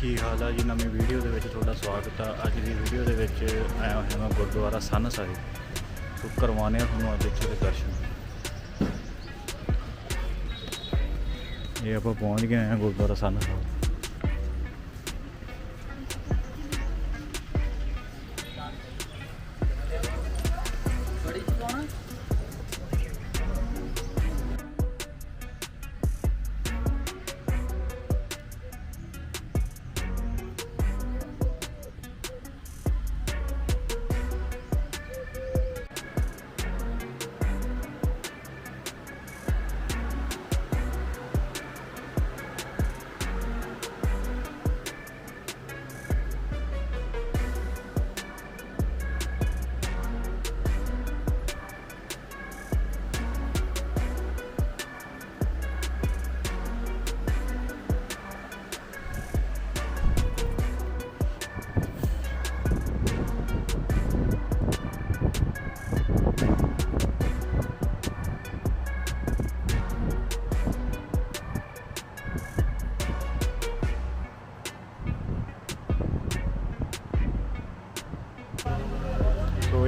ਕੀ ਹਾਲ ਆ ਜੀ? ਨਵੀਂ ਵੀਡੀਓ ਦੇ ਵਿੱਚ ਤੁਹਾਡਾ ਸਵਾਗਤ ਆ। ਅੱਜ ਦੀ ਵੀਡੀਓ ਦੇ ਵਿੱਚ ਆਇਆ ਹੋਇਆ ਮੈਂ ਗੁਰਦੁਆਰਾ ਸੰਨ ਸਾਹਿਬ। ਤੋਂ ਕਰਵਾਉਣੇ ਆ ਤੁਹਾਨੂੰ ਅੱਜ ਇੱਥੇ ਦੇ ਦਰਸ਼ਨ। ਇਹ ਆਪਾਂ ਪਹੁੰਚ ਗਏ ਆ ਗੁਰਦੁਆਰਾ ਸੰਨ ਸਾਹਿਬ।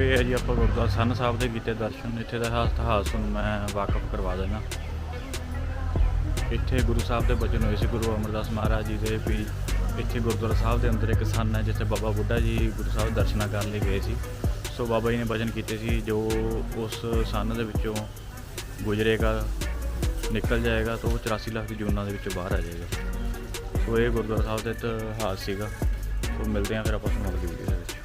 ਇਹ ਹੈ ਜੀ ਆਪਾਂ ਗੁਰਦੁਆਰਾ ਸੰਨ ਸਾਹਿਬ ਦੇ ਕੀਤੇ ਦਰਸ਼ਨ। ਇੱਥੇ ਦਾ ਇਤਿਹਾਸ ਨੂੰ ਮੈਂ ਵਾਕਫ ਕਰਵਾ ਦੇਣਾ ਇੱਥੇ ਗੁਰੂ ਸਾਹਿਬ ਦੇ ਬਚਨ ਹੋਏ ਸੀ, ਗੁਰੂ ਅਮਰਦਾਸ ਮਹਾਰਾਜ ਜੀ ਦੇ ਵੀ ਇੱਥੇ ਗੁਰਦੁਆਰਾ ਸਾਹਿਬ ਦੇ ਅੰਦਰ ਇੱਕ ਸੰਨ ਹੈ, ਜਿੱਥੇ ਬਾਬਾ ਬੁੱਢਾ ਜੀ ਗੁਰੂ ਸਾਹਿਬ ਦੇ ਦਰਸ਼ਨਾਂ ਕਰਨ ਲਈ ਗਏ ਸੀ। ਸੋ ਬਾਬਾ ਜੀ ਨੇ ਬਚਨ ਕੀਤੇ ਸੀ, ਜੋ ਉਸ ਸੰਨ ਦੇ ਵਿੱਚੋਂ ਗੁਜ਼ਰੇਗਾ, ਨਿਕਲ ਜਾਏਗਾ, ਤਾਂ ਉਹ 84 ਲੱਖ ਦੀ ਜੂਨਾਂ ਦੇ ਵਿੱਚੋਂ ਬਾਹਰ ਆ ਜਾਏਗਾ। ਸੋ ਇਹ ਗੁਰਦੁਆਰਾ ਸਾਹਿਬ ਦਾ ਇਤਿਹਾਸ ਸੀਗਾ। ਸੋ ਮਿਲਦੇ ਹਾਂ ਫਿਰ ਆਪਾਂ ਤੁਹਾਨੂੰ ਅਗਲੀ ਵੀਡੀਓ ਦੇ ਵਿੱਚ।